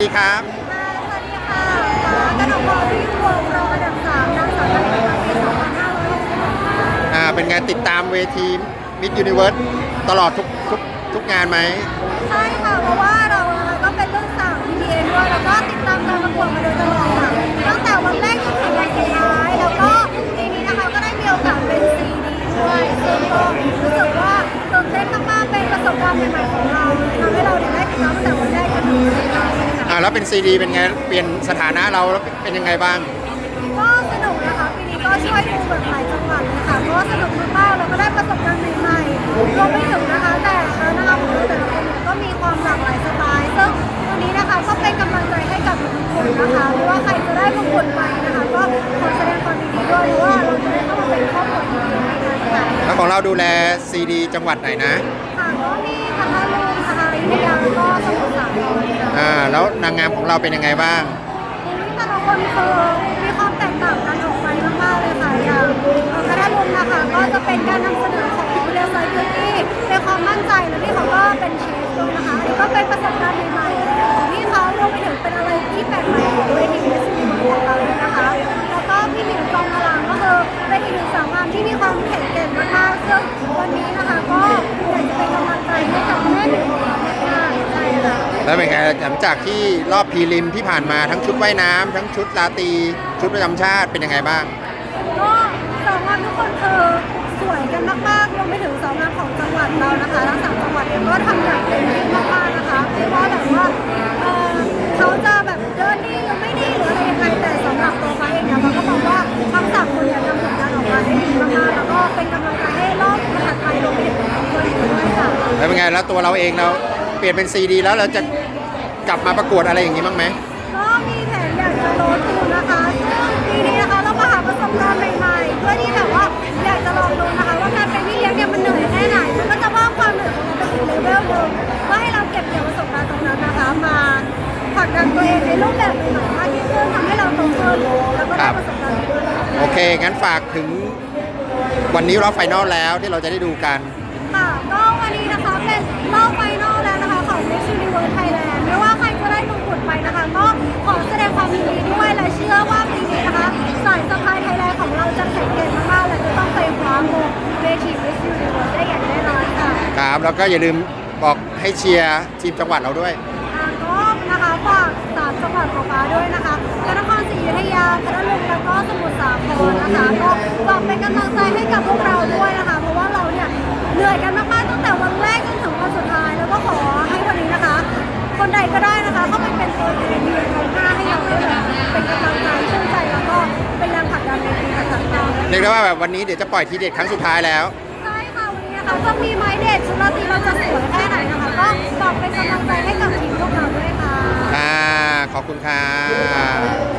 สวัสดีครับค่ะสวัสดีค่ะฟ้ากนกพรที่วงรองอันดับสามนางสาวไทยประจำปี2566ค่ะอ่า เป็นไงติดตามเวทีมิ s ยูนิเวิร์สตลอดทุกทุกทุกงานไหม ใช่ค่ะ เพราะว่าเราก็เป็นรุ่นสาว PTA ด้วย แล้วก็ติดตามการประกวดมาโดยตลอดค่ะ ตั้งแต่วันแรก แล้วเป็นซีดีเป็นไงเปลี่ยนสถานะเราแล้วเป็นยังไงบ้าง ก็สนุกนะคะปีนี้ก็ช่วยดูแบบหลายจังหวัดเลยค่ะเพราะว่าสนุกมากๆแล้วก็ได้ประสบการณ์ใหม่ๆรวมไปถึงนะคะ แต่ละนะคะของเราแต่ละคนเนี่ยก็มีความหลากหลายสไตล์ซึ่งวันนี้นะคะก็เป็นกำลังใจให้กับทุกคนนะคะไม่ว่าใครจะได้มงกุฎไปนะคะ ก็ขอแสดงความยินดีด้วยเพราะว่าเราจะได้เข้ามาเป็นครอบครัวที่ดีในงานค่ะ แล้วของเราดูแลซีดีจังหวัดไหนนะ เราเป็นยังไงบ้าง แต่ละคนคือมีความแตกต่างกันออกไปมากๆเลยค่ะอย่างเอ่อคณะลุงนะคะก็จะเป็นการนำเสนอของเรียลไซบิวตี้เป็นความมั่นใจและที่เขาก็เป็นเชฟด้วยนะคะอันนี้ก็เป็นประสบการณ์ใหม่ๆของพี่เขารวมไปถึงเป็นอะไรที่แปลกใหม่ของเวทีมิสซิลิมของเราเลยนะคะแล้วก็พี่หมิวจอมพลังก็คือเป็นอีกหนึ่งสาวงามที่มีความแข็ง แล้วเป็นไงหลังจากที่รอบพรีลิมที่ผ่านมาทั้งชุดว่ายน้ำทั้งชุดลาตรีชุดประจำชาติเป็นยังไงบ้าง ก็สองงานทุกคนคือสวยกันมากๆรวมไปถึงสองงานของจังหวัดเรานะคะทั้งสามจังหวัดเนี่ยก็ทำอย่างเต็มที่มากๆนะคะไม่ว่าแบบว่าเอ่อเขาจะแบบเดินดีหรือไม่ดีหรืออะไรยังไงแต่สำหรับตัวเขาเองเนี่ยเขาก็บอกว่าทั้งสามคนเนี่ยทำผลงานออกมาได้ดีมากๆแล้วก็เป็นกำลังใจให้รอบถัดไปรวมไปถึงทุกคนด้วยค่ะ แล้วเป็นไงแล้วตัวเราเองเรา เปลี่ยนเป็นซีดีแล้วเราจะกลับมาประกวดอะไรอย่างนี้บ้างไหมก็มีแผนอยากจะโรดทูนนะคะซึ่งปีนี้นะคะเรามาหาประสบการณ์ใหม่ๆ เพื่อที่แบบว่าอยากจะลองดูนะคะ ว่าการเป็นพี่เลี้ยงเนี่ยมันเหนื่อยแค่ไหน มันก็จะเพิ่มความเหนื่อยของเราไปอีกเลเวลหนึ่งเพื่อให้เราเก็บเกี่ยวประสบการณ์ตรงนั้นนะคะ มาผลักดันตัวเองในรูปแบบใหม่ๆมากยิ่งขึ้นทำให้เราโตขึ้นแล้วก็ได้ประสบการณ์ใหม่ๆ โอเค งั้นฝากถึงวันนี้รอบไฟนอลแล้วที่เราจะได้ดูกัน ค่ะก็วันนี้นะคะเป็นรอบไฟนอล แล้วก็อย่าลืมบอกให้เชียร์ทีมจังหวัดเราด้วย อ่าก็นะคะฝากสามจังหวัดของฟ้าด้วยนะคะพระนครศรีอยุธยาพัทลุงแล้วก็สมุทรสาครนะคะก็ฝากเป็นกำลังใจให้กับพวกเราด้วยนะคะ เพราะว่าเราเนี่ยเหนื่อยกันมากๆตั้งแต่วันแรกจนถึงวันสุดท้าย แล้วก็ขอให้วันนี้นะคะ คนใดก็ได้นะคะเข้าไปเป็นตัวแทนยืนตรงหน้าให้เราด้วยนะคะเป็นกำลังใจชื่นใจแล้วก็เป็นแรงผลักดันในปีถัดๆเรียกได้ว่าแบบวันนี้เดี๋ยวจะปล่อยทีเด็ดครั้งสุดท้ายแล้ว ใช่ค่ะวันนี้นะคะจะมีไม้เด็ดชุดราตรีเราจะสวยแค่ไหนนะคะก็ฝากเป็นกำลังใจให้กับทีมพวกเราด้วยค่ะ ค่ะ ขอบคุณค่ะ